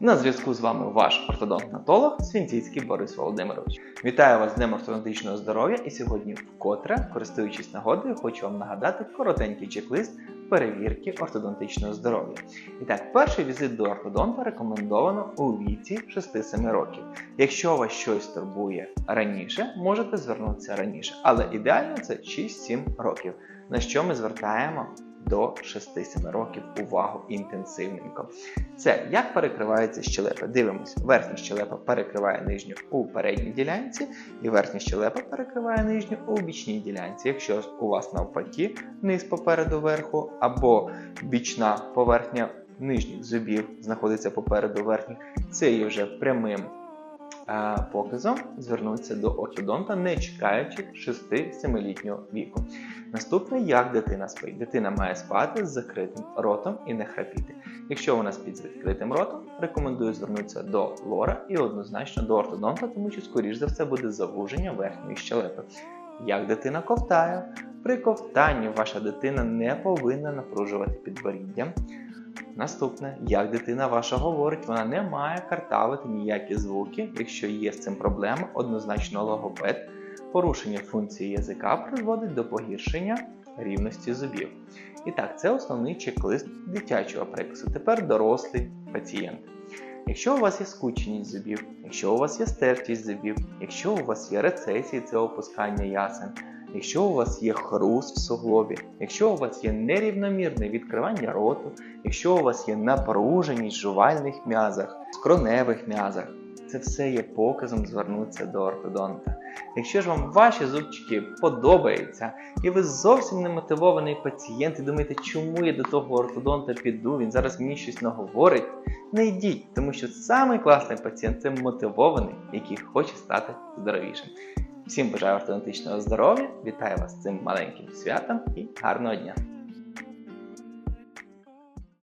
На зв'язку з вами ваш ортодонтнатолог Свінціцький Борис Володимирович. Вітаю вас з Днем ортодонтичного здоров'я і сьогодні вкотре, користуючись нагодою, хочу вам нагадати коротенький чек-лист перевірки ортодонтичного здоров'я. І так, перший візит до ортодонта рекомендовано у віці 6-7 років. Якщо вас щось турбує раніше, можете звернутися раніше, але ідеально це 6-7 років. На що ми звертаємо до 6-7 років увагу інтенсивненько. Це як перекривається щелепа. Дивимось, верхня щелепа перекриває нижню у передній ділянці, і верхня щелепа перекриває нижню у бічній ділянці. Якщо у вас навпаки низ попереду верху, або бічна поверхня нижніх зубів знаходиться попереду верхніх, це є вже прямим показом звернутися до ортодонта, не чекаючи 6-7-літнього віку. Наступне, як дитина спить. Дитина має спати з закритим ротом і не храпіти. Якщо вона спить з відкритим ротом, рекомендую звернутися до лора і однозначно до ортодонта, тому що, скоріш за все, буде завуження верхньої щелепи. Як дитина ковтає? При ковтанні ваша дитина не повинна напружувати підборіддя. Наступне, як дитина ваша говорить, вона не має картавити ніякі звуки. Якщо є з цим проблема, однозначно логопед. Порушення функції язика призводить до погіршення рівності зубів. І так, це основний чек-лист дитячого прикусу. Тепер дорослий пацієнт. Якщо у вас є скученість зубів, якщо у вас є стертість зубів, якщо у вас є рецесії, це опускання ясен, якщо у вас є хруст в суглобі, якщо у вас є нерівномірне відкривання роту, якщо у вас є напруженість в жувальних м'язах, скроневих м'язах, це все є показом звернутися до ортодонта. Якщо ж вам ваші зубчики подобаються, і ви зовсім не мотивований пацієнт, і думаєте, чому я до того ортодонта піду, він зараз мені щось наговорить, не йдіть, тому що самий класний пацієнт це мотивований, який хоче стати здоровішим. Всім бажаю ортодонтичного здоров'я, вітаю вас з цим маленьким святом і гарного дня!